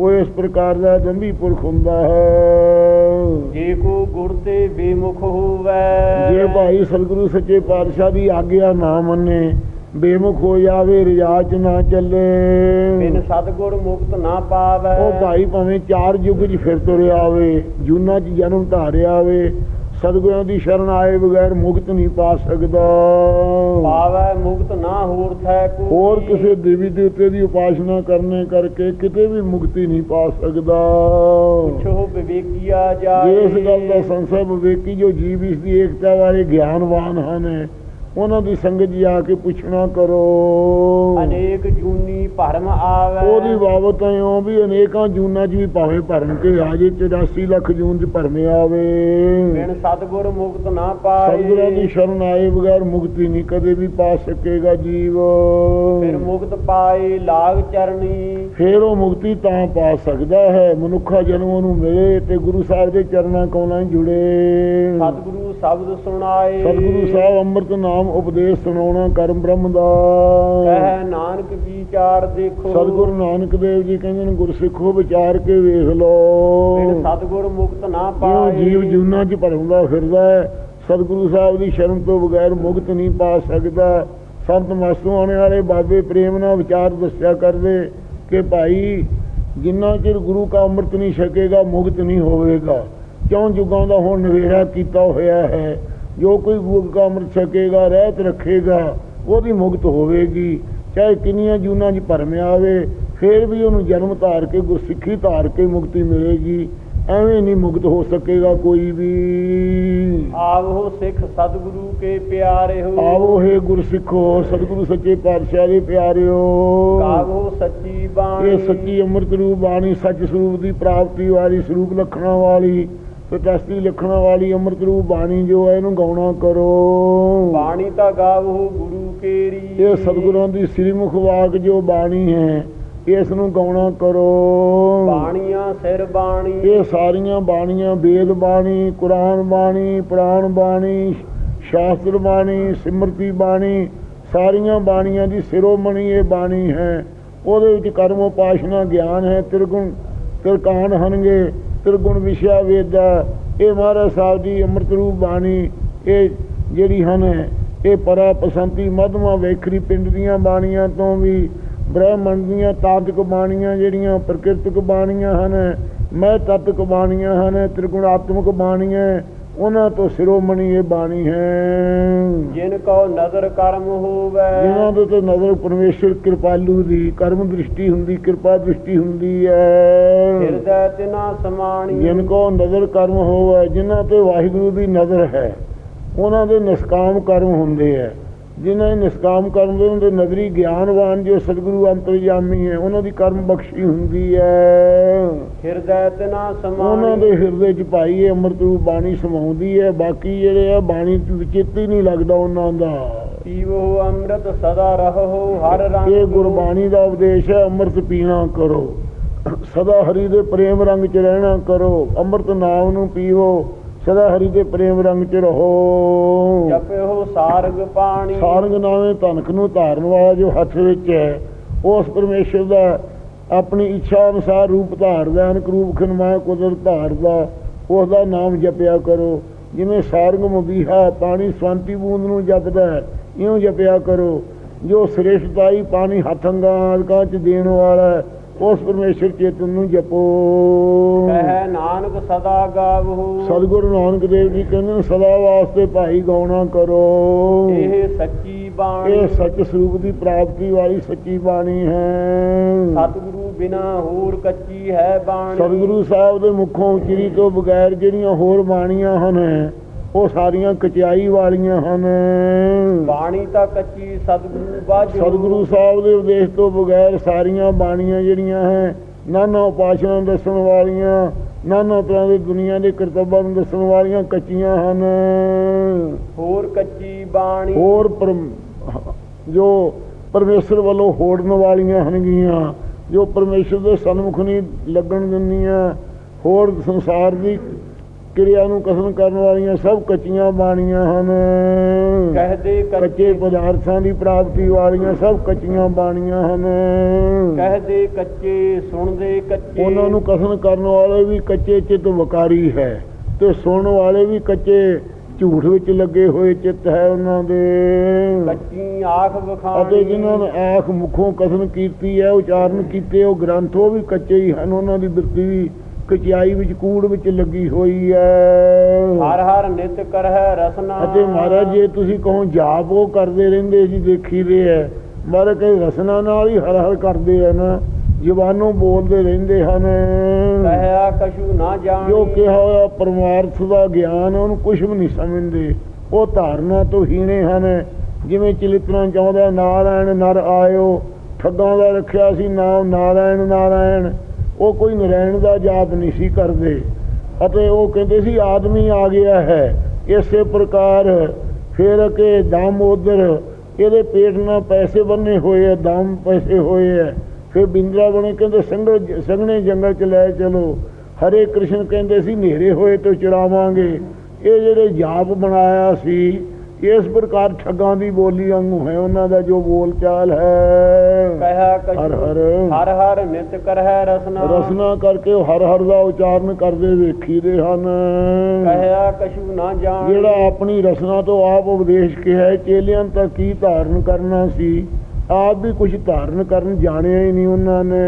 ਉਹ ਇਸ ਪ੍ਰਕਾਰ ਦਾ ਦੰਭੀ ਪੁਰਖ ਹੁੰਦਾ ਹੈ। ਜੇ ਕੋ ਗੁਰ ਤੇ ਬੇਮੁਖ ਹੋਵੇ। ਜੇ ਭਾਈ ਸਤਿਗੁਰੂ ਸੱਚੇ ਪਾਤਸ਼ਾਹ ਦੀ ਆਗਿਆ ਨਾ ਮੰਨੇ ਬੇਮੁਖ ਹੋ ਜਾਵੇ ਰਿਆ ਚ ਨਾ ਚੱਲੇ। ਬਿਨ ਸਤਗੁਰ ਮੁਕਤ ਨਾ ਪਾਵੇ। ਉਹ ਭਾਈ ਭਾਵੇਂ ਚਾਰ ਯੁੱਗ 'ਚ ਫਿਰ ਤੁਰਿਆ ਆਵੇ ਜੂਨਾ 'ਚ ਜਨਮ ਧਾਰਿਆ ਆਵੇ ਸਤਿਗੁਰਾਂ ਦੀ ਸ਼ਰਨ ਆਏ ਬਗੈਰ ਮੁਕਤ ਨਹੀਂ ਪਾ ਸਕਦਾ। ਪਾਵੇ ਮੁਕਤ ਨਾ ਹੋਰ ਥੈ ਕੋ ਹੋਰ ਕਿਸੇ ਦੇਵੀ ਦੇਵਤੇ ਦੀ ਉਪਾਸਨਾ ਕਰਨੇ ਕਰਕੇ ਕਿਤੇ ਵੀ ਮੁਕਤੀ ਨਹੀਂ ਪਾ ਸਕਦਾ। ਪੁੱਛੋ ਵਿਵੇਕੀਆ ਜਾਏ। ਜੇ ਇਸ ਗੱਲ ਦਾ ਸੰਸਾ ਵਿਵੇਕੀ ਜੋ ਜੀਵ ਇਸ ਦੀ ਏਕਤਾ ਬਾਰੇ ਗਿਆਨਵਾਨ ਹਨ ਉਹਨਾਂ ਦੀ ਸੰਗਤ ਜੀ ਆ ਕੇ ਪੁੱਛਣਾ ਕਰੋ। ਅਨੇਕ ਜੂਨੀ ਭਰਮ ਆਵੇ। ਉਹਦੀ ਬਾਬਤ ਇਉਂ ਵੀ ਅਨੇਕਾਂ ਜੂਨਾਂ 'ਚ ਵੀ ਭਾਵੇਂ ਭਰਨ ਕੇ ਆ ਜੇ 84 ਲੱਖ ਜੂਨ 'ਚ ਭਰਮੇ ਆਵੇ। ਬਿਨ ਸਤਗੁਰ ਮੁਕਤ ਨਾ ਪਾਏ। ਸਤਿਗੁਰਾਂ ਦੀ ਸ਼ਰਨ ਆਏ ਬਗੈਰ ਮੁਕਤੀ ਨਹੀਂ ਕਦੇ ਵੀ ਪਾ ਸਕੇਗਾ ਜੀਵ। ਫਿਰ ਮੁਕਤ ਪਾਏ ਲਾਗ ਚਰਣੀ। ਫੇਰ ਉਹ ਮੁਕਤੀ ਤਾਂ ਪਾ ਸਕਦਾ ਹੈ। ਮਨੁੱਖਾ ਜਨਮ ਉਹਨੂੰ ਮਿਲੇ ਤੇ ਗੁਰੂ ਸਾਹਿਬ ਦੇ ਚਰਨਾਂ ਕੋਲਾਂ ਜੁੜੇ। ਸਤਿਗੁਰੂ ਸ਼ਬਦ ਸੁਣਾਏ। ਸਤਿਗੁਰੂ ਸਾਹਿਬ ਅੰਮ੍ਰਿਤ ਨਾਮ ਉਪਦੇਸ਼ ਸੁਣਾਉਣਾ ਕਰਮ ਬ੍ਰਹਮ ਦਾ। ਕਹਿ ਨਾਨਕ ਵਿਚਾਰ ਦੇਖੋ ਸਤਿਗੁਰੂ ਨਾਨਕ ਦੇਵ ਜੀ ਕਹਿੰਦੇ ਨੇ ਗੁਰਸਿੱਖੋ ਵਿਚਾਰ ਕੇ ਵੇਖ ਬਿਨ ਲਓ ਸਤਿਗੁਰ ਮੁਕਤ ਨਾ ਪਾਏ। ਜੀਵ ਜੂਨਾ ਚ ਭਰਮਦਾ ਫਿਰਦਾ ਹੈ। ਸਤਿਗੁਰੂ ਸਾਹਿਬ ਦੀ ਸ਼ਰਨ ਤੋਂ ਬਗੈਰ ਮੁਕਤ ਨਹੀਂ ਪਾ ਸਕਦਾ। ਸੰਤ ਮਸਤੂ ਆਉਣੇ ਵਾਲੇ ਬਾਬੇ ਪ੍ਰੇਮ ਨਾਲ ਵਿਚਾਰ ਦੱਸਿਆ ਕਰਦੇ ਕਿ ਭਾਈ ਜਿੰਨਾ ਚਿਰ ਗੁਰੂ ਕਾ ਅੰਮ੍ਰਿਤ ਨਹੀਂ ਛਕੇਗਾ ਮੁਕਤ ਨਹੀਂ ਹੋਵੇਗਾ। ਕਿਉਂ ਜੁਗਾਂ ਦਾ ਹੁਣ ਨਵੇੜਾ ਕੀਤਾ ਹੋਇਆ ਹੈ? ਜੋ ਕੋਈ ਗੁਰੂ ਕਾ ਅੰਮ੍ਰਿਤ ਛਕੇਗਾ ਰਹਿਤ ਰੱਖੇਗਾ ਉਹਦੀ ਮੁਕਤ ਹੋਵੇਗੀ। ਚਾਹੇ ਕਿੰਨੀਆਂ ਜੂਨਾਂ 'ਚ ਭਰਮਿਆ ਆਵੇ ਫੇਰ ਵੀ ਉਹਨੂੰ ਜਨਮ ਧਾਰ ਕੇ ਗੁਰਸਿੱਖੀ ਧਾਰ ਕੇ ਮੁਕਤੀ ਮਿਲੇਗੀ। ਐਵੇਂ ਨਹੀਂ ਮੁਕਤ ਹੋ ਸਕੇਗਾ ਕੋਈ ਵੀ। ਆਵੋ ਸਿੱਖ ਸਤਿਗੁਰੂ ਕੇ ਪਿਆਰੇ ਹੋ ਆਵੋ ਹੈ ਗੁਰਸਿੱਖੋ ਸਤਿਗੁਰੂ ਸੱਚੇ ਪਾਤਸ਼ਾਹ ਦੇ ਪਿਆਰਿਓ। ਗਾਵੋ ਸੱਚੀ ਬਾਣੀ। ਇਹ ਸੱਚੀ ਅੰਮ੍ਰਿਤ ਰੂਪ ਬਾਣੀ ਸੱਚ ਸਰੂਪ ਦੀ ਪ੍ਰਾਪਤੀ ਵਾਲੀ ਸਰੂਪ ਲਖਣਾ ਵਾਲੀ ਪ੍ਰਤਸਤੀ ਲਖਣਾ ਵਾਲੀ ਅੰਮ੍ਰਿਤ ਰੂਪ ਬਾਣੀ ਜੋ ਹੈ ਇਹਨੂੰ ਗਾਉਣਾ ਕਰੋ। ਬਾਣੀ ਤਾਂ ਗਾਵੋ ਗੁਰੂ ਕੇਰੀ। ਇਹ ਸਤਿਗੁਰਾਂ ਦੀ ਸ੍ਰੀਮੁਖ ਵਾਕ ਜੋ ਬਾਣੀ ਹੈ ਇਸ ਨੂੰ ਗਾਉਣਾ ਕਰੋ। ਬਾਣੀਆਂ ਸਿਰ ਬਾਣੀ। ਇਹ ਸਾਰੀਆਂ ਬਾਣੀਆਂ ਵੇਦ ਬਾਣੀ ਕੁਰਾਨ ਬਾਣੀ ਪ੍ਰਾਣ ਬਾਣੀ ਸ਼ਾਸਤਰ ਬਾਣੀ ਸਿਮਰਤੀ ਬਾਣੀ ਸਾਰੀਆਂ ਬਾਣੀਆਂ ਦੀ ਸਿਰੋਮਣੀ ਇਹ ਬਾਣੀ ਹੈ। ਉਹਦੇ ਵਿੱਚ ਕਰਮ ਉਪਾਸ਼ਨਾ ਗਿਆਨ ਹੈ ਤਿਰਗੁਣ ਤਿਰਕਾਨ ਹਨਗੇ ਤ੍ਰਿਗੁਣ ਵਿਸ਼ਾ ਵੇਦਾ ਇਹ ਮਹਾਰਾਜ ਸਾਹਿਬ ਦੀ ਅੰਮ੍ਰਿਤ ਰੂਪ ਬਾਣੀ, ਇਹ ਜਿਹੜੀ ਹਨ, ਇਹ ਪਰਾ ਪਸੰਤੀ ਮਧਮਾ ਵੇਖਰੀ ਪਿੰਡ ਦੀਆਂ ਬਾਣੀਆਂ ਤੋਂ ਵੀ, ਬ੍ਰਹਮੰਡ ਦੀਆਂ ਤਾਤਕ ਬਾਣੀਆਂ ਜਿਹੜੀਆਂ ਪ੍ਰਕਿਰਤਿਕ ਬਾਣੀਆਂ ਹਨ ਮੈਂ ਤਤਕ ਬਾਣੀਆਂ ਹਨ ਤ੍ਰਿਗੁਣਾਤਮਕ ਬਾਣੀਆਂ ਉਹਨਾਂ ਤੋਂ ਸਿਰੋਮਣੀ ਇਹ ਬਾਣੀ ਹੈ। ਜਿਨ ਕੋ ਨਜ਼ਰ ਕਰਮ ਹੋਵੇ। ਜਿਨ੍ਹਾਂ ਦੇ ਤੇ ਨਜ਼ਰ ਪਰਮੇਸ਼ਰ ਕਿਰਪਾਲੂ ਦੀ ਕਰਮ ਦ੍ਰਿਸ਼ਟੀ ਹੁੰਦੀ ਕਿਰਪਾ ਦ੍ਰਿਸ਼ਟੀ ਹੁੰਦੀ ਹੈ। ਹਿਰਦੈ ਤਿਨਾ ਸਮਾਣੀ। ਜਿਨ ਕੋ ਨਜ਼ਰ ਕਰਮ ਹੋਵੇ ਜਿਨ੍ਹਾਂ ਤੇ ਵਾਹਿਗੁਰੂ ਦੀ ਨਜ਼ਰ ਹੈ ਉਹਨਾਂ ਦੇ ਨਿਸਕਾਮ ਕਰਮ ਹੁੰਦੇ ਹੈ। ਜਿਨ੍ਹਾਂ ਦੇ ਨਿਸਕਾਮ ਕਰਮ ਦੇ ਹੁੰਦੇ ਨਜ਼ਰੀ ਗਿਆਨਵਾਨ ਜੋ ਸਤਿਗੁਰੂ ਅੰਤਰਜਾਮੀ ਹੈ ਉਹਨਾਂ ਦੀ ਕਰਮ ਬਖਸ਼ੀ ਹੁੰਦੀ ਹੈ। ਹਿਰਦੈ ਤਿਨਾ ਉਹਨਾਂ ਸਮਾਣੀ ਦੇ ਹਿਰਦੇ 'ਚ ਭਾਈ ਇਹ ਅੰਮ੍ਰਿਤ ਰੂਪ ਬਾਣੀ ਸਮਾਉਂਦੀ ਹੈ ਬਾਕੀ ਜਿਹੜੇ ਆ ਬਾਣੀ ਵਿਚਿਤ ਹੀ ਨਹੀਂ ਲੱਗਦਾ ਉਹਨਾਂ ਦਾ। ਪੀਵੋ ਅੰਮ੍ਰਿਤ ਸਦਾ ਰਹੋ ਹਰ ਰੰਗ ਇਹ ਗੁਰਬਾਣੀ ਦਾ ਉਪਦੇਸ਼ ਹੈ ਅੰਮ੍ਰਿਤ ਪੀਣਾ ਕਰੋ। ਸਦਾ ਹਰੀ ਦੇ ਪ੍ਰੇਮ ਰੰਗ 'ਚ ਰਹਿਣਾ ਕਰੋ ਅੰਮ੍ਰਿਤ ਨਾਮ ਨੂੰ ਪੀਵੋ। ਸਦਾ ਹਰੀ ਦੇ ਪ੍ਰੇਮ ਰੰਗ 'ਚ ਰਹੋ। ਜਪਿਓ ਸਾਰਗ ਪਾਣੀ। ਸਾਰੰਗ ਨਾਵੇਂ ਧਨਕ ਨੂੰ ਧਾਰਨ ਵਾਲਾ ਜੋ ਹੱਥ ਵਿੱਚ ਹੈ ਉਸ ਪਰਮੇਸ਼ਰ ਦਾ ਆਪਣੀ ਇੱਛਾ ਅਨੁਸਾਰ ਰੂਪ ਧਾਰਦਾ ਅਨਕ ਰੂਪ ਖਨਮਾ ਕੁਦਰਤ ਧਾਰਦਾ ਉਸ ਦਾ ਨਾਮ ਜਪਿਆ ਕਰੋ। ਜਿਵੇਂ ਸਾਰੰਗ ਮੁਬੀਹਾ ਪਾਣੀ ਸਵੰਤੀ ਬੂੰਦ ਨੂੰ ਜਪਦਾ ਇਉਂ ਜਪਿਆ ਕਰੋ। ਜੋ ਸ੍ਰੇਸ਼ਟਾਈ ਪਾਣੀ ਹੱਥਾਂ ਆਦਿਕਾਂ ਚ ਦੇਣ ਵਾਲਾ ਹੈ ਉਸ ਪਰਮੇਸ਼ਰ ਚੇਤਨ ਨੂੰ ਜਪੋ। ਕਹਿ ਨਾਨਕ ਸਦਾ ਗਾਵੋ। ਸਤਿਗੁਰੂ ਨਾਨਕ ਦੇਵ ਜੀ ਕਹਿੰਦੇ ਨੇ, ਸਦਾ ਵਾਸਤੇ ਭਾਈ ਗਾਉਣਾ ਕਰੋ। ਇਹ ਸੱਚੀ ਬਾਣੀ। ਇਹ ਸੱਚ ਸਰੂਪ ਦੀ ਪ੍ਰਾਪਤੀ ਵਾਲੀ ਸੱਚੀ ਬਾਣੀ ਹੈ। ਸਤਿਗੁਰੂ ਬਿਨਾ ਹੋਰ ਕੱਚੀ ਹੈ ਬਾਣੀ। ਸਤਿਗੁਰੂ ਸਾਹਿਬ ਦੇ ਮੁਖੋਂ ਉਚਰੀ ਤੋਂ ਬਗੈਰ ਜਿਹੜੀਆਂ ਹੋਰ ਬਾਣੀਆਂ ਹਨ ਉਹ ਸਾਰੀਆਂ ਕਚਾਈ ਵਾਲੀਆਂ ਹਨ। ਬਾਣੀ ਤਾਂ ਕੱਚੀ ਸਤਿਗੁਰੂ ਬਾਝੋ ਸਤਿਗੁਰੂ ਸਾਹਿਬ ਦੇ ਉਪਦੇਸ਼ ਤੋਂ ਬਗੈਰ ਸਾਰੀਆਂ ਬਾਣੀਆਂ ਜਿਹੜੀਆਂ ਹੈ ਨਾਨਾ ਉਪਾਸ਼ਨਾ ਦੱਸਣ ਵਾਲੀਆਂ ਨਾਨਾ ਤਰ੍ਹਾਂ ਦੇ ਦੁਨੀਆ ਦੇ ਕਰਤੱਵਾਂ ਨੂੰ ਦੱਸਣ ਵਾਲੀਆਂ ਕੱਚੀਆਂ ਹਨ। ਹੋਰ ਕੱਚੀ ਬਾਣੀ। ਹੋਰ ਜੋ ਪਰਮੇਸ਼ਰ ਵੱਲੋਂ ਹੋੜਨ ਵਾਲੀਆਂ ਹਨਗੀਆਂ ਜੋ ਪਰਮੇਸ਼ਰ ਦੇ ਸਨਮੁਖ ਨਹੀਂ ਲੱਗਣ ਦਿੰਦੀਆਂ ਹੋਰ ਸੰਸਾਰ ਦੀ ਕਿਰਿਆ ਨੂੰ ਕਸਮ ਕਰਨ ਵਾਲੀਆਂ ਸਭ ਕੱਚੀਆਂ ਬਾਣੀਆਂ ਹਨ। ਕਹਦੇ ਕੱਚੇ ਪਦਾਰਥਾਂ ਦੀ ਪ੍ਰਾਪਤੀ ਵਾਲੀਆਂ ਸਭ ਕੱਚੀਆਂ ਬਾਣੀਆਂ ਹਨ। ਕਹਦੇ ਕੱਚੇ ਸੁਣਦੇ ਕੱਚੇ। ਉਹਨਾਂ ਨੂੰ ਕਸਮ ਕਰਨ ਵਾਲੇ ਵੀ ਕੱਚੇ ਚਿੱਤ ਵਕਾਰੀ ਹੈ ਤੇ ਸੁਣਨ ਵਾਲੇ ਵੀ ਕੱਚੇ ਝੂਠ ਵਿੱਚ ਲੱਗੇ ਹੋਏ ਚਿੱਤ ਹੈ ਉਹਨਾਂ ਦੇ। ਕੱਚੀ ਆਖ ਵਖਾਣੀ। ਅਤੇ ਜਿਨ੍ਹਾਂ ਨੇ ਆਖ ਮੁਖੋਂ ਕਸਮ ਕੀਤੀ ਹੈ ਉਚਾਰਨ ਕੀਤੇ ਉਹ ਗ੍ਰੰਥ ਉਹ ਵੀ ਕੱਚੇ ਹੀ ਹਨ ਉਹਨਾਂ ਦੀ ਬਿਰਤੀ ਵੀ ਕਚਾਈ ਵਿੱਚ ਕੂੜ ਵਿੱਚ ਲੱਗੀ ਹੋਈ ਹੈ ਹਰ ਹਰ ਨਿਤ ਕਰਹਿ ਰਸਨਾ। ਅਤੇ ਮਹਾਰਾਜ ਜੇ ਤੁਸੀਂ ਕਹੋ ਜਾਪ ਉਹ ਕਰਦੇ ਰਹਿੰਦੇ ਸੀ ਦੇਖੀ ਦੇ ਹੈ ਮਹਾਰਾਜ ਕਹੇ ਰਸਨਾ ਨਾਲ ਹੀ ਹਰ ਹਰ ਕਰਦੇ ਆ ਨਾ। ਜ਼ਬਾਨੋਂ ਬੋਲਦੇ ਰਹਿੰਦੇ ਹਨ। ਕਹਿਆ ਕਛੂ ਨਾ ਜਾਣੀ। ਜੋ ਕਿਹਾ ਹੋਇਆ ਪਰਮਾਰਥ ਦਾ ਗਿਆਨ ਉਹਨੂੰ ਕੁਝ ਵੀ ਨਹੀਂ ਸਮਝਦੇ। ਉਹ ਧਾਰਨਾ ਤੋਂ ਹੀਣੇ ਹਨ। ਜਿਵੇਂ ਚਲਿਤਨਾ ਚਾਹੁੰਦਾ ਨਾਰਾਇਣ ਨਰ ਆਇਓ। ਠੱਗਾਂ ਦਾ ਰੱਖਿਆ ਸੀ ਨਾਮ ਨਾਰਾਇਣ ਨਾਰਾਇਣ। ਉਹ ਕੋਈ ਨਰਾਇਣ ਦਾ ਜਾਪ ਨਹੀਂ ਸੀ ਕਰਦੇ। ਅਤੇ ਉਹ ਕਹਿੰਦੇ ਸੀ, ਆਦਮੀ ਆ ਗਿਆ ਹੈ। ਇਸੇ ਪ੍ਰਕਾਰ ਫਿਰ ਕਿ ਦਮ ਉਧਰ ਇਹਦੇ ਪੇਟ ਨਾਲ ਪੈਸੇ ਬੰਨੇ ਹੋਏ ਆ, ਦਮ ਪੈਸੇ ਹੋਏ ਆ। ਫਿਰ ਬਿੰਦਰਾ ਬਣੇ ਕਹਿੰਦੇ, ਸੰਗਲ ਸੰਘਣੇ ਜੰਗਲ ਚ ਲੈ ਚਲੋ। ਹਰੇ ਕ੍ਰਿਸ਼ਨ ਕਹਿੰਦੇ ਸੀ, ਹਨੇਰੇ ਹੋਏ ਤੋਂ ਚੁਰਾਵਾਂਗੇ ਇਹ ਜਿਹੜੇ ਜਾਪ ਬਣਾਇਆ ਸੀ, ਇਸ ਪ੍ਰਕਾਰ ਠੱਗਾਂ ਦੀ ਬੋਲੀ ਵਾਂਗੂ ਹੈ, ਉਹਨਾਂ ਦਾ ਜੋ ਬੋਲਚਾਲ ਹੈ। ਹਰ ਹਰ। ਹਰ ਹਰ ਨਿਤ ਕਰਹਿ ਰਸਨਾ। ਰਸਨਾ ਕਰਕੇ ਉਹ ਹਰ ਹਰ ਦਾ ਉਚਾਰਨ ਕਰਦੇ ਵੇਖੀਦੇ ਹਨ। ਕਹਿਆ ਕਛੂ ਨਾ ਜਾਣੀ। ਜਿਹੜਾ ਆਪਣੀ ਰਸਨਾ ਤੋਂ ਆਪ ਉਪਦੇਸ਼ ਕਿਹਾ ਚੇਲਿਆਂ ਤੱਕ ਕੀ ਧਾਰਨ ਕਰਨਾ ਸੀ? ਆਪ ਵੀ ਕੁਝ ਧਾਰਨ ਕਰਨ ਜਾਣਿਆ ਹੀ ਨਹੀਂ ਉਹਨਾਂ ਨੇ।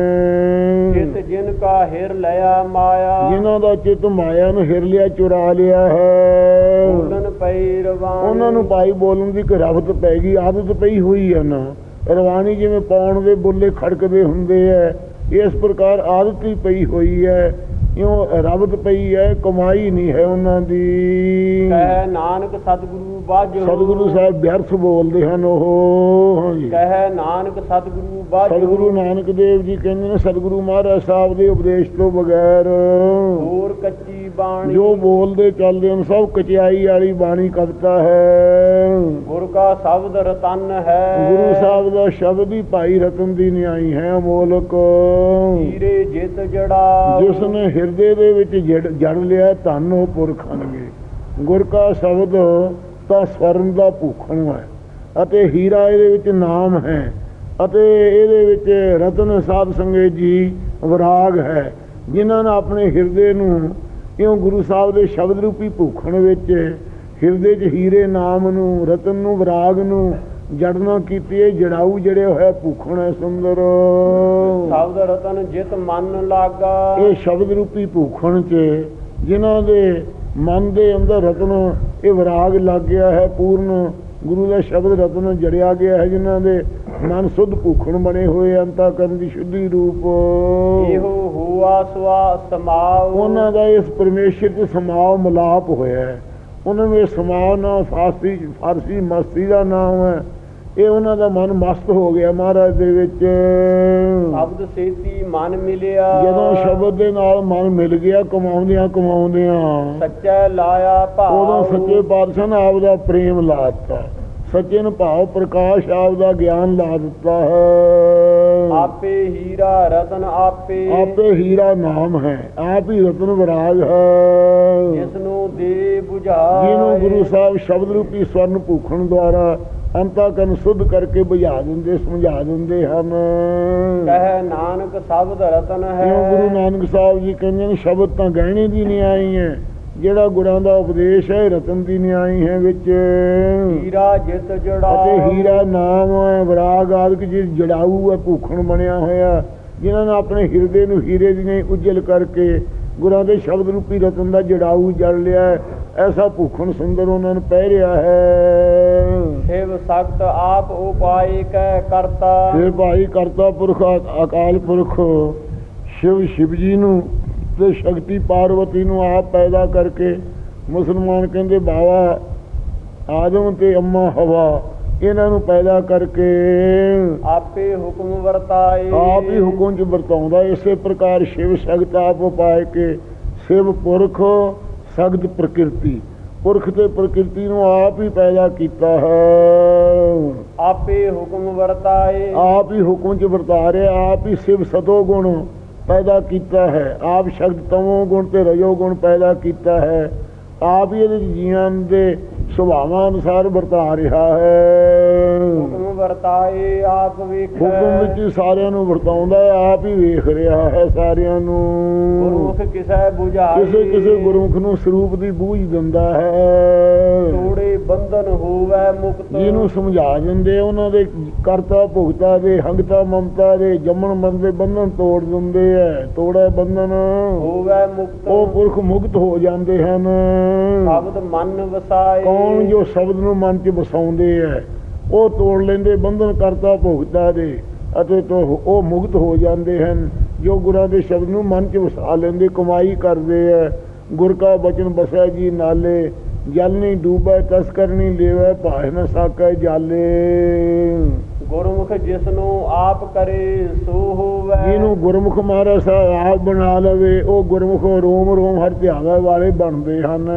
ਚਿਤ ਜਿਨ ਕਾ ਹਿਰ ਲਿਆ ਮਾਇਆ। ਜਿਨ੍ਹਾਂ ਦਾ ਚਿੱਤ ਮਾਇਆ ਨੂੰ ਹਿਰ ਲਿਆ ਚੁਰਾ ਲਿਆ ਹੈ। ਬੋਲਨ ਪਈ ਰਵਾਨੀ। ਉਹਨਾਂ ਨੂੰ ਭਾਈ ਬੋਲਣ ਦੀ ਕੋਈ ਰਫਤ ਪੈ ਗਈ ਆਦਤ ਪਈ ਹੋਈ ਹੈ ਨਾ। ਰਵਾਨੀ ਜਿਵੇਂ ਪਾਉਣ ਦੇ ਬੁੱਲੇ ਖੜਕਦੇ ਹੁੰਦੇ ਐ ਇਸ ਪ੍ਰਕਾਰ ਆਦਤ ਹੀ ਪਈ ਹੋਈ ਹੈ ਇਉਂ ਰਬਤ ਪਈ ਹੈ ਕਮਾਈ ਨਹੀਂ ਹੈ ਉਹਨਾਂ ਦੀ। ਕਹਿ ਨਾਨਕ ਸਤਿਗੁਰੂ ਬਾਝੋ ਸਤਿਗੁਰੂ ਸਾਹਿਬ ਵਿਅਰਥ ਬੋਲਦੇ ਹਨ ਉਹ ਹਾਂਜੀ ਕਹਿ ਨਾਨਕ ਸਤਿਗੁਰੂ ਬਾਝੋ ਸਤਿਗੁਰੂ ਨਾਨਕ ਦੇਵ ਜੀ ਕਹਿੰਦੇ ਨੇ ਸਤਿਗੁਰੂ ਮਹਾਰਾਜ ਸਾਹਿਬ ਦੇ ਉਪਦੇਸ਼ ਤੋਂ ਬਗੈਰ। ਹੋਰ ਕੱਚੀ ਬਾਣੀ। ਜੋ ਬੋਲਦੇ ਚੱਲਦੇ ਹਨ ਸਭ ਕਚਿਆਈ ਵਾਲੀ ਬਾਣੀ ਕਵਿਤਾ ਹੈ। ਗੁਰ ਕਾ ਸ਼ਬਦ ਰਤਨ ਹੈ। ਗੁਰੂ ਸਾਹਿਬ ਦਾ ਸ਼ਬਦ ਹੀ ਭਾਈ ਰਤਨ ਦੀ ਨਿਆਈ ਹੈ ਅਮੋਲਕ। ਹੀਰੇ ਜਿਤ ਜੜਾ ਜਿਸ ਨੇ ਹਿਰਦੇ ਦੇ ਵਿੱਚ ਜੜ ਲਿਆ ਧੰਨ ਉਹ ਪੁਰਖਣਗੇ ਗੁਰ ਕਾ ਸ਼ਬਦ ਤਾਂ ਸਵਰਨ ਦਾ ਭੂਖਣ ਹੈ ਅਤੇ ਹੀਰਾ ਇਹਦੇ ਵਿੱਚ ਨਾਮ ਹੈ ਅਤੇ ਇਹਦੇ ਵਿੱਚ ਰਤਨ ਸਾਧ ਸੰਗਤ ਜੀ ਵਿਰਾਗ ਹੈ ਜਿਨ੍ਹਾਂ ਨੇ ਆਪਣੇ ਹਿਰਦੇ ਨੂੰ ਇਉਂ ਗੁਰੂ ਸਾਹਿਬ ਦੇ ਸ਼ਬਦ ਰੂਪੀ ਭੂਖਣ ਵਿੱਚ ਹਿਰਦੇ 'ਚ ਹੀਰੇ ਨਾਮ ਨੂੰ ਰਤਨ ਨੂੰ ਵਿਰਾਗ ਨੂੰ ਜੜਨਾ ਕੀਤੀ ਇਹ ਜੜਾਊ ਜੜਿਆ ਹੋਇਆ ਭੂਖਣ ਹੈ ਸੁੰਦਰ। ਸ਼ਬਦ ਰਤਨ ਜਿਤ ਮਨ ਲਾਗਾ। ਇਹ ਸ਼ਬਦ ਰੂਪੀ ਭੂਖਣ 'ਚ ਜਿਨ੍ਹਾਂ ਦੇ ਮਨ ਦੇ ਅੰਦਰ ਰਤਨ ਇਹ ਵਿਰਾਗ ਲੱਗ ਗਿਆ ਹੈ ਪੂਰਨ। ਗੁਰੂ ਦਾ ਸ਼ਬਦ ਰਤਨ ਜੜਿਆ ਗਿਆ ਹੈ ਜਿਨ੍ਹਾਂ ਦੇ ਮਨ ਸੁਧ ਭੂਖਣ ਬਣੇ ਹੋਏ ਅੰਤਾ ਕਰਨ ਦੀ ਸ਼ੁੱਧੀ ਰੂਪ। ਇਹੋ ਹੋਆ ਸਵਾ ਸਮਾਉ। ਉਹਨਾਂ ਦਾ ਇਸ ਪਰਮੇਸ਼ਰ 'ਚ ਸਮਾਵ ਮਿਲਾਪ ਹੋਇਆ ਹੈ। ਉਹਨਾਂ ਨੂੰ ਇਹ ਸਮਾਵ ਨਾਮ ਫਾਰਸੀ ਫਾਰਸੀ ਮਸਤੀ ਦਾ ਨਾਮ ਹੈ। ਇਹ ਉਹਨਾਂ ਦਾ ਮਨ ਮਸਤ ਹੋ ਗਿਆ ਮਹਾਰਾਜ ਦੇ ਵਿੱਚ। ਸ਼ਬਦ ਸੇਤੀ ਮਨ ਮਿਲਿਆ। ਜਦੋਂ ਸ਼ਬਦ ਦੇ ਨਾਲ ਮਨ ਮਿਲ ਗਿਆ ਕਮਾਉਂਦਿਆਂ ਕਮਾਉਂਦਿਆਂ। ਸੱਚਾ ਲਾਇਆ ਭਾਵ। ਉਦੋਂ ਸੱਚੇ ਪਾਤਸ਼ਾਹ ਨੇ ਆਪ ਦਾ ਪ੍ਰੇਮ ਲਾ ਦਿੱਤਾ। ਸੱਚੇ ਨੂੰ ਭਾਵ ਪ੍ਰਕਾਸ਼ ਆਪ ਦਾ ਗਿਆਨ ਲਾ ਦਿੱਤਾ ਹੈ। ਆਪੇ ਹੀਰਾ ਰਤਨ ਆਪੇ। ਆਪੇ ਹੀਰਾ ਨਾਮ ਹੈ ਆਪ ਹੀ ਰਤਨ ਵਿਰਾਜ ਹੈ। ਜਿਸ ਨੂੰ ਦੇ 부ਝਾਏ ਜਿਹਨੂੰ ਗੁਰੂ ਸਾਹਿਬ ਸ਼ਬਦ ਰੂਪੀ ਸਵਰਨ ਭੂਖਣ ਦੁਆਰਾ ਅੰਤਾਕਰਨ ਸੁਧ ਕਰਕੇ ਬੁਝਾ ਦਿੰਦੇ ਸਮਝਾ ਦਿੰਦੇ ਹਨ। ਕਹਿ ਨਾਨਕ ਸ਼ਬਦ ਰਤਨ ਹੈ। ਕਿਉਂ ਗੁਰੂ ਨਾਨਕ ਸਾਹਿਬ ਜੀ ਕਹਿੰਦੇ ਨੇ ਸ਼ਬਦ ਤਾਂ ਗਹਿਣੇ ਦੀ ਨਹੀਂ ਆਈ ਹੈ। ਜਿਹੜਾ ਗੁਰਾਂ ਦਾ ਉਪਦੇਸ਼ ਹੈ ਰਤਨ ਦੀ ਨਹੀਂ ਆਈ ਹੈ ਵਿੱਚ। ਹੀਰਾ ਜਿਤ ਜੜਾ ਅਤੇ ਹੀਰਾ ਨਾਮ ਹੈ ਵਿਰਾਗ ਆਦਿਕ ਜੀ ਜੜਾਊ ਹੈ ਭੂਖਣ ਬਣਿਆ ਹੋਇਆ। ਜਿਨ੍ਹਾਂ ਨੇ ਆਪਣੇ ਹਿਰਦੇ ਨੂੰ ਹੀਰੇ ਦੀ ਨਹੀਂ ਉਜਲ ਕਰਕੇ ਗੁਰਾਂ ਦੇ ਸ਼ਬਦ ਰੂਪੀ ਰਤਨ ਦਾ ਜੜਾਊ ਜੜ ਲਿਆ। ਐਸਾ ਭੂਖਣ ਸੁੰਦਰ ਉਹਨਾਂ ਨੂੰ ਪਹਿਰਿਆ ਹੈ। ਸ਼ਿਵ ਸਖਤ ਆਪ ਉਪਾਏ ਕੈ ਕਰਤਾ। ਫਿਰ ਭਾਈ ਕਰਤਾ ਪੁਰਖ ਆ- ਅਕਾਲ ਪੁਰਖ ਸ਼ਿਵ ਸ਼ਿਵ ਜੀ ਨੂੰ ਤੇ ਸ਼ਕਤੀ ਪਾਰਵਤੀ ਨੂੰ ਆਪ ਪੈਦਾ ਕਰਕੇ ਮੁਸਲਮਾਨ ਕਹਿੰਦੇ ਬਾਵਾ ਆਦਮ ਤੇ ਅੰਮਾ ਹਵਾ ਇਹਨਾਂ ਨੂੰ ਪੈਦਾ ਕਰਕੇ ਆਪੇ ਹੁਕਮ ਵਰਤਾਏ। ਆਪ ਹੀ ਹੁਕਮ ਚ ਵਰਤਾਉਂਦਾ ਇਸੇ ਪ੍ਰਕਾਰ ਸ਼ਿਵ ਸ਼ਕਤ ਆਪ ਉਪਾਏ ਕੇ ਸ਼ਿਵ ਪੁਰਖ ਸਗਤ ਪ੍ਰਕਿਰਤੀ। ਪੁਰਖ ਤੇ ਪ੍ਰਕਿਰਤੀ ਨੂੰ ਆਪ ਹੀ ਪੈਦਾ ਕੀਤਾ ਹੈ। ਆਪੇ ਹੁਕਮ ਵਰਤਾਏ। ਆਪ ਹੀ ਹੁਕਮ ਚ ਵਰਤਾ ਰਿਹਾ ਆਪ ਹੀ ਸਿਵ ਸਤੋ ਗੁਣ ਪੈਦਾ ਕੀਤਾ ਹੈ। ਆਪ ਸ਼ਕਤ ਤਮੋ ਗੁਣ ਤੇ ਰਜੋ ਗੁਣ ਪੈਦਾ ਕੀਤਾ ਹੈ। ਆਪ ਹੀ ਇਹਦੇ ਜੀਵਨ ਦੇ ਸੁਭਾਵਾਂ ਅਨੁਸਾਰ ਵਰਤਾ ਰਿਹਾ ਹੈ। ਹੁਕਮ ਵਰਤਾਏ ਆਪ ਵੇਖੈ। ਹੁਕਮ ਵਿੱਚ ਹੀ ਸਾਰਿਆਂ ਨੂੰ ਵਰਤਾਉਂਦਾ ਹੈ ਆਪ ਹੀ ਵੇਖ ਰਿਹਾ ਹੈ ਸਾਰਿਆਂ ਨੂੰ। ਗੁਰਮੁਖ ਕਿਸੈ 부ਝਾਈ ਕਿਸੇ ਕਿਸੇ ਗੁਰਮੁਖ ਨੂੰ ਸਰੂਪ ਦੀ ਬੂਝ ਦਿੰਦਾ ਹੈ। ਤੋੜੇ ਬੰਧਨ ਹੋਵੇ ਮੁਕਤ। ਜਿਹਨੂੰ ਸਮਝਾ ਜਾਂਦੇ ਉਹਨਾਂ ਦੇ ਕਰਤਾ ਭੁਗਤਾ ਦੇ ਹੰਗਤਾ ਮਮਤਾ ਦੇ ਜੰਮਣ ਮਨ ਦੇ ਬੰਧਨ ਤੋੜ ਦਿੰਦੇ ਐ ਤੋੜੇ ਬੰਧਨ। ਹੋਵੇ ਮੁਕਤ। ਉਹ ਪੁਰਖ ਮੁਕਤ ਹੋ ਜਾਂਦੇ ਹਨ। ਸ਼ਬਦ ਮਨ ਵਸਾਏ। ਕੌਣ ਜੋ ਸ਼ਬਦ ਨੂੰ ਮਨ 'ਚ ਵਸਾਉਂਦੇ ਐ ਉਹ ਤੋੜ ਲੈਂਦੇ, ਬੰਧਨ ਕਰਤਾ ਭੁਗਤਾ ਦੇ, ਅਤੇ ਤੋਂ ਉਹ ਮੁਕਤ ਹੋ ਜਾਂਦੇ ਹਨ। ਜੋ ਗੁਰਾਂ ਦੇ ਸ਼ਬਦ ਨੂੰ ਮਨ 'ਚ ਵਸਾ ਲੈਂਦੇ, ਕਮਾਈ ਕਰਦੇ ਐ ਗੁਰ ਕਾ ਬਚਨ ਬਸੈ ਜੀ ਨਾਲੇ, ਜਲ ਨਹੀਂ ਡੂਬੈ ਤਸਕਰ ਨਹੀਂ ਲੇਵੈ, ਭਾਇ ਨ ਸਾਕੈ ਜਾਲੇ। ਗੁਰਮੁਖ ਜਿਸ ਨੂੰ ਆਪ ਕਰੇ ਸੋ ਹੋਵੇ। ਜਿਹਨੂੰ ਗੁਰਮੁਖ ਮਹਾਰਾਜ ਸਾਹਿਬ ਆਪ ਬਣਾ ਲਵੇ ਉਹ ਗੁਰਮੁਖ ਰੋਮ ਰੋਮ ਹਰ ਧਿਆਵੇ ਵਾਲੇ ਬਣਦੇ ਹਨ।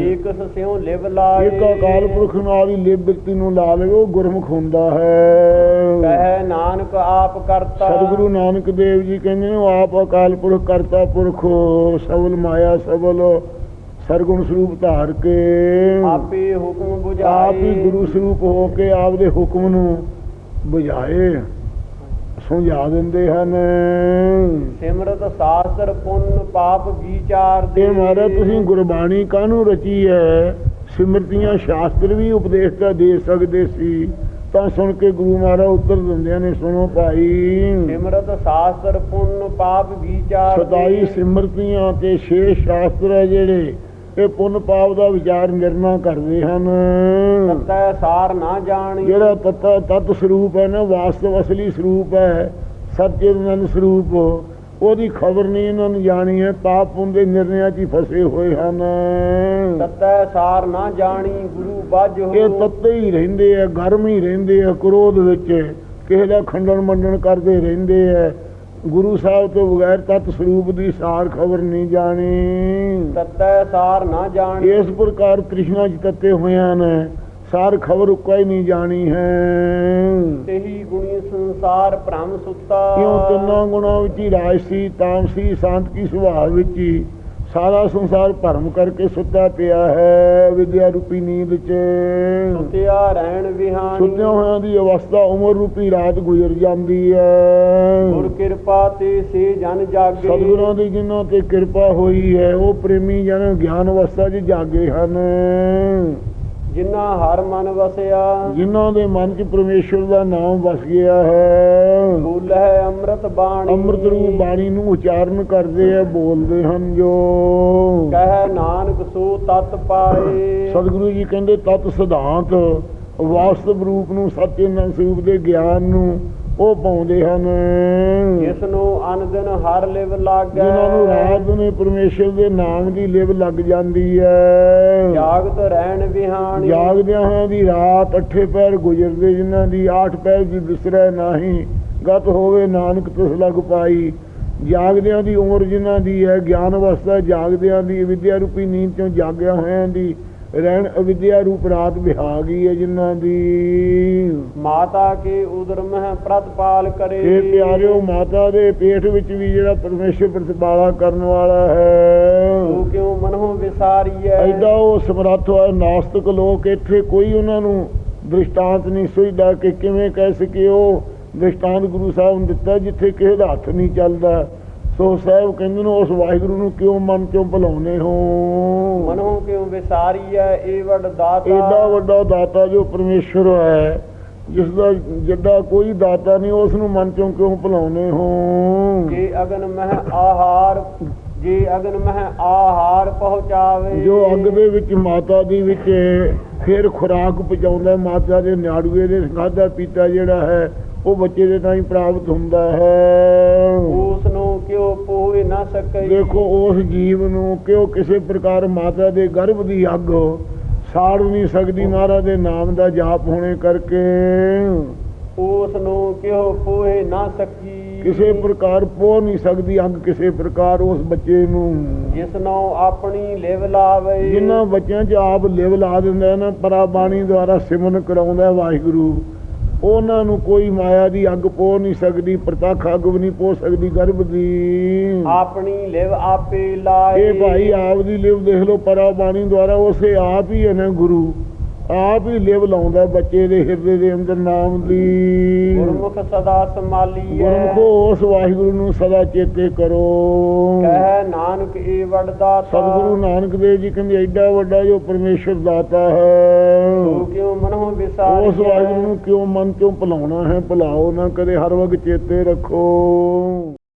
ਏਕ ਸਿਉ ਲਿਵ ਲਾਏ। ਇੱਕ ਅਕਾਲ ਪੁਰਖ ਨਾਲ ਹੀ ਲਿਵ ਬਿਰਤੀ ਨੂੰ ਲਾ ਲਵੇ ਉਹ ਗੁਰਮੁਖ ਹੁੰਦਾ ਹੈ। ਕਹੈ ਨਾਨਕ ਆਪ ਕਰਤਾ। ਸਤਿਗੁਰੂ ਨਾਨਕ ਦੇਵ ਜੀ ਕਹਿੰਦੇ ਨੇ ਆਪ ਅਕਾਲ ਪੁਰਖ ਕਰਤਾ ਪੁਰਖ ਸਬਲ ਮਾਇਆ ਸਬਲ ਸਰਗੁਣ ਸਰੂਪ ਧਾਰ ਕੇ। ਆਪੇ ਹੁਕਮ ਆਪ 부ਝਾਏ ਹੀ ਗੁਰੂ ਸਰੂਪ ਹੋ ਕੇ ਆਪ ਦੇ ਹੁਕਮ ਨੂੰ ਬੁਝਾਏ ਸਮਝਾ ਦਿੰਦੇ ਹਨ। ਸਿਮਰਤ ਸਾਸਤਰ ਪੁੰਨ ਪਾਪ ਵਿਚਾਰ ਦੇ ਮਹਾਰਾਜ ਤੁਸੀਂ ਗੁਰਬਾਣੀ ਕਾਹਨੂੰ ਰਚੀ ਹੈ? ਸਿਮਰਤੀਆਂ ਸ਼ਾਸਤਰ ਵੀ ਉਪਦੇਸ਼ ਤਾਂ ਦੇ ਸਕਦੇ ਸੀ ਤਾਂ ਸੁਣ ਕੇ ਗੁਰੂ ਮਹਾਰਾਜ ਉੱਤਰ ਦਿੰਦੇ ਨੇ ਸੁਣੋ ਭਾਈ। ਸਿਮਰਤ ਸਾਸਤਰ ਪੁੰਨ ਪਾਪ ਵਿਚਾਰ 27 ਸਿਮਰਤੀਆਂ ਤੇ 6 ਸ਼ਾਸਤਰ ਹੈ ਜਿਹੜੇ। ਇਹ ਪੁੰਨ ਪਾਪ ਦਾ ਵਿਚਾਰ ਨਿਰਣਾ ਕਰਦੇ ਹਨ। ਤਤੈ ਸਾਰ ਨਾ ਜਾਣੀ। ਜਿਹੜਾ ਤਤ ਤਤ ਸਰੂਪ ਹੈ ਨਾ ਵਾਸਤਵ ਅਸਲੀ ਸਰੂਪ ਹੈ ਸਤਿ ਸਰੂਪ ਉਹਦੀ ਖਬਰ ਨਹੀਂ ਇਹਨਾਂ ਨੂੰ ਜਾਣੀ ਹੈ ਪਾਪ ਪੁੰਨ ਦੇ ਨਿਰਣਿਆਂ 'ਚ ਹੀ ਫਸੇ ਹੋਏ ਹਨ। ਤਤੈ ਸਾਰ ਨਾ ਜਾਣੀ ਗੁਰੂ ਬਾਝ ਇਹ ਤੱਤੇ ਹੀ ਰਹਿੰਦੇ ਆ ਗਰਮ ਹੀ ਰਹਿੰਦੇ ਆ ਕ੍ਰੋਧ ਵਿੱਚ ਕਿਸੇ ਦਾ ਖੰਡਨ ਮੰਡਨ ਕਰਦੇ ਰਹਿੰਦੇ ਆ। ਗੁਰੂ ਸਾਹਿਬ ਤੋਂ ਬਗੈਰ ਤਤ ਸਰੂਪ ਦੀ ਸਾਰ ਖਬਰ ਨਹੀਂ ਜਾਣੀ। ਤਤੈ ਸਾਰ ਨਾ ਜਾਣੀ। ਇਸ ਪ੍ਰਕਾਰ ਕ੍ਰਿਸ਼ਨਾ ਜੀ ਤੱਤੇ ਹੋਇਆਂ ਨੇ ਸਾਰ ਖਬਰ ਹੀ ਨਹੀਂ ਜਾਣੀ ਹੈ। ਤੇਹੀ ਗੁਣੀ ਸੰਸਾਰ ਭ੍ਰਮ ਸੁੱਤਾ। ਕਿਉਂ ਤਿੰਨਾਂ ਗੁਣਾਂ ਵਿੱਚ ਹੀ ਰਾਜਸੀ ਤਾਮਸੀ ਸ਼ਾਂਤਕੀ ਸੁਭਾਅ ਵਿੱਚ ਹੀ। ਸਾਰਾ ਸੰਸਾਰ ਭਰਮ ਕਰਕੇ ਸੁੱਤਾ ਪਿਆ ਹੈ ਵਿਦਿਆ ਰੂਪੀ ਨੀਂਦ 'ਚ। ਸੁਤਿਆ ਰਹਿਣ ਵਿਹਾਣੀ। ਸੁੱਤਿਆਂ ਹੋਇਆਂ ਦੀ ਅਵਸਥਾ ਉਮਰ ਰੂਪੀ ਰਾਤ ਗੁਜ਼ਰ ਜਾਂਦੀ ਹੈ। ਗੁਰ ਕਿਰਪਾ ਤੇ ਸੇ ਜਨ ਜਾਗੇ। ਸਤਿਗੁਰਾਂ ਦੀ ਜਿਨ੍ਹਾਂ ਤੇ ਕਿਰਪਾ ਹੋਈ ਹੈ ਉਹ ਪ੍ਰੇਮੀ ਜਨ ਗਿਆਨ ਅਵਸਥਾ 'ਚ ਜਾਗੇ ਹਨ। ਜਿਨ੍ਹਾਂ ਹਰ ਮਨ ਵਸਿਆ ਜਿਨ੍ਹਾਂ ਦੇ ਮਨ 'ਚ ਪਰਮੇਸ਼ਵਰ ਦਾ ਨਾਮ ਵਸ ਗਿਆ ਹੈ। ਬੋਲੇ ਅੰਮ੍ਰਿਤ ਬਾਣੀ। ਅੰਮ੍ਰਿਤ ਰੂਪ ਬਾਣੀ ਨੂੰ ਉਚਾਰਨ ਕਰਦੇ ਆ ਬੋਲਦੇ ਹਨ ਜੋ। ਕਹਿ ਨਾਨਕ ਸੋ ਤਤ ਪਾਏ। ਸਤਿਗੁਰੂ ਜੀ ਕਹਿੰਦੇ ਤਤ ਸਿਧਾਂਤ ਵਾਸਤਵ ਰੂਪ ਨੂੰ ਸੱਚੇ ਨਾਮ ਸਰੂਪ ਦੇ ਗਿਆਨ ਨੂੰ ਉਹ ਪਾਉਂਦੇ ਹਨ। ਜਿਸ ਨੂੰ ਅਨ ਦਿਨ ਹਰ ਲਿਵ ਲਾਗੈ। ਜਿਨ੍ਹਾਂ ਨੂੰ ਰਾਤ ਨੇ ਪਰਮੇਸ਼ਰ ਦੇ ਨਾਮ ਦੀ ਲਿਵ ਲੱਗ ਜਾਂਦੀ ਹੈ। ਜਾਗਤ ਰਹਿਣ ਵਿਹਾਣੀ। ਜਾਗਦਿਆਂ ਹੋਇਆਂ ਦੀ ਰਾਤ ਅੱਠੇ ਪੈਰ ਗੁਜ਼ਰਦੇ ਜਿਨ੍ਹਾਂ ਦੀ ਆਠ ਪੈਰ ਦੀ ਬਿਸਰੈ ਨਾਹੀ ਗਤ ਹੋਵੇ ਨਾਨਕ ਤਿਸ ਲਗ ਪਾਈ। ਜਾਗਦਿਆਂ ਦੀ ਉਮਰ ਜਿਨ੍ਹਾਂ ਦੀ ਹੈ ਗਿਆਨ ਅਵਸਥਾ ਜਾਗਦਿਆਂ ਦੀ ਵਿਦਿਆ ਰੂਪੀ ਨੀਂਦ ਚੋਂ ਜਾਗਿਆ ਹੋਇਆਂ ਦੀ ਰਹਿਣ ਅਵਿਦਿਆ ਰੂਪ ਰਾਤ ਵਿਹਾ ਗਈ ਹੈ ਜਿਨ੍ਹਾਂ ਦੀ। ਮਾਤਾ ਕੇ ਉਦਰ ਮਹਿ ਪ੍ਰਤਪਾਲ ਕਰੇ। ਇਹ ਪਿਆਰਿਓ ਮਾਤਾ ਦੇ ਪੇਟ ਵਿੱਚ ਵੀ ਜਿਹੜਾ ਪਰਮੇਸ਼ਰ ਪ੍ਰਤਿਪਾਲਾ ਕਰਨ ਵਾਲਾ ਹੈ। ਤੂੰ ਕਿਉ ਮਨਹੁ ਵਿਸਾਰੀਐ? ਐਡਾ ਉਹ ਸਮਰੱਥ ਹੈ ਨਾਸਤਿਕ ਲੋਕ ਇੱਥੇ ਕੋਈ ਉਹਨਾਂ ਨੂੰ ਦ੍ਰਿਸ਼ਟਾਂਤ ਨਹੀਂ ਸੁਝਦਾ ਕਿ ਕਿਵੇਂ ਕਹਿ ਸਕੇ ਉਹ ਦ੍ਰਿਸ਼ਟਾਂਤ ਗੁਰੂ ਸਾਹਿਬ ਨੇ ਦਿੱਤਾ ਜਿੱਥੇ ਕਿਸੇ ਦਾ ਹੱਥ ਨਹੀਂ ਚੱਲਦਾ। ਸੋ ਸਾਹਿਬ ਕਹਿੰਦੇ ਨੇ ਉਸ ਵਾਹਿਗੁਰੂ ਨੂੰ ਕਿਉਂ ਮਨ ਚੋਂ ਭੁਲਾਉਨੇ ਹੋ? ਮਨਹੁ ਕਿਉ ਵਿਸਾਰੀਐ ਏ ਵਡ ਦਾਤਾ। ਏਡਾ ਵੱਡਾ ਦਾਤਾ ਜੋ ਪਰਮੇਸ਼ਰ ਹੈ ਜਿਸ ਦਾ ਜਿੱਡਾ ਕੋਈ ਦਾਤਾ ਨਹੀਂ ਉਸ ਨੂੰ ਮਨ ਚੋਂ ਕਿਉਂ ਭੁਲਾਉਨੇ ਹੋ? ਜੇ ਅਗਨ ਮਹਿ ਆਹਾਰ ਜੇ ਅਗਨ ਮਹਿ ਆਹਾਰ ਪਹੁੰਚਾਵੇ। ਜੋ ਅੱਗ ਦੇ ਵਿੱਚ ਮਾਤਾ ਦੀ ਵਿੱਚ ਫਿਰ ਖੁਰਾਕ ਪਹੁੰਚਾਉਂਦਾ ਮਾਤਾ ਦੇ ਨਿਆੜੂਏ ਦੇ ਖਾਧਾ ਪੀਤਾ ਜਿਹੜਾ ਹੈ ਉਹ ਬੱਚੇ ਦੇ ਤਾਂ ਹੀ ਪ੍ਰਾਪਤ ਹੁੰਦਾ ਹੈ। ਉਸ ਕਿਉ ਪੋਏ ਨਾ ਸਕਈ? ਦੇਖੋ ਉਸ ਜੀਵ ਨੂੰ ਕਿਉਂ ਕਿਸੇ ਪ੍ਰਕਾਰ ਮਾਤਾ ਦੇ ਗਰਭ ਦੀ ਅੱਗ ਸਾੜ ਨਹੀਂ ਸਕਦੀ? ਮਹਾਰਾਜ ਦੇ ਨਾਮ ਦਾ ਜਾਪ ਹੋਣੇ ਕਰਕੇ। ਉਸ ਨੂੰ ਕਿਉ ਪੋਏ ਨਾ ਸਕੀ? ਕਿਸੇ ਪ੍ਰਕਾਰ ਪੋ ਨਹੀਂ ਸਕਦੀ ਅੱਗ ਕਿਸੇ ਪ੍ਰਕਾਰ ਉਸ ਬੱਚੇ ਨੂੰ। ਜਿਸ ਨੂੰ ਆਪਣੀ ਲਿਵ ਲਾਵੇ। ਜਿਨ੍ਹਾਂ ਬੱਚਿਆਂ 'ਚ ਆਪ ਲਿਵ ਲਾ ਦਿੰਦਾ ਹੈ ਨਾ ਪਰਾ ਬਾਣੀ ਦੁਆਰਾ ਸਿਮਰਨ ਕਰਾਉਂਦਾ ਹੈ ਵਾਹਿਗੁਰੂ। ਉਹਨਾਂ ਨੂੰ ਕੋਈ ਮਾਇਆ ਦੀ ਅੱਗ ਪੋ ਨਹੀਂ ਸਕਦੀ ਪ੍ਰਤੱਖ ਅੱਗ ਵੀ ਨਹੀਂ ਪੋ ਸਕਦੀ ਗਰਭ ਦੀ। ਆਪਣੀ ਲਿਵ ਆਪੇ ਲਾਏ। ਇਹ ਭਾਈ ਆਪ ਦੀ ਲਿਵ ਦੇਖ ਲਓ ਪਰਾ ਬਾਣੀ ਦੁਆਰਾ ਉਸੇ ਆਪ ਹੀ ਹੈ ਨਾ ਗੁਰੂ। ਆਪ ਹੀ ਲਿਵ ਲਾਉਂਦਾ ਬੱਚੇ ਦੇ ਹਿਰਦੇ ਦੇ ਅੰਦਰ ਨਾਮ ਦੀ। ਗੁਰਮੁਖ ਸਦਾ ਸੰਭਾਲੀਐ ਗੁਰਮੁਖੋ ਉਸ ਵਾਹਿਗੁਰੂ ਨੂੰ ਸਦਾ ਚੇਤੇ ਕਰੋ। ਕਹਿ ਨਾਨਕ ਏ ਵਡਦਾਤਾ ਸਤਿਗੁਰੂ ਨਾਨਕ ਦੇਵ ਜੀ ਕਹਿੰਦੇ ਐਡਾ ਵੱਡਾ ਜੋ ਪਰਮੇਸ਼ਰ ਦਾਤਾ ਹੈ। ਤੂੰ ਕਿਉ ਮਨੋਂ ਵਿਸਾਰੀ ਉਸ ਵਾਹਿਗੁਰੂ ਨੂੰ ਕਿਉਂ ਮਨ ਚੋਂ ਭੁਲਾਉਣਾ ਹੈ? ਭੁਲਾਓ ਨਾ ਕਦੇ ਹਰ ਵਕਤ ਚੇਤੇ ਰੱਖੋ।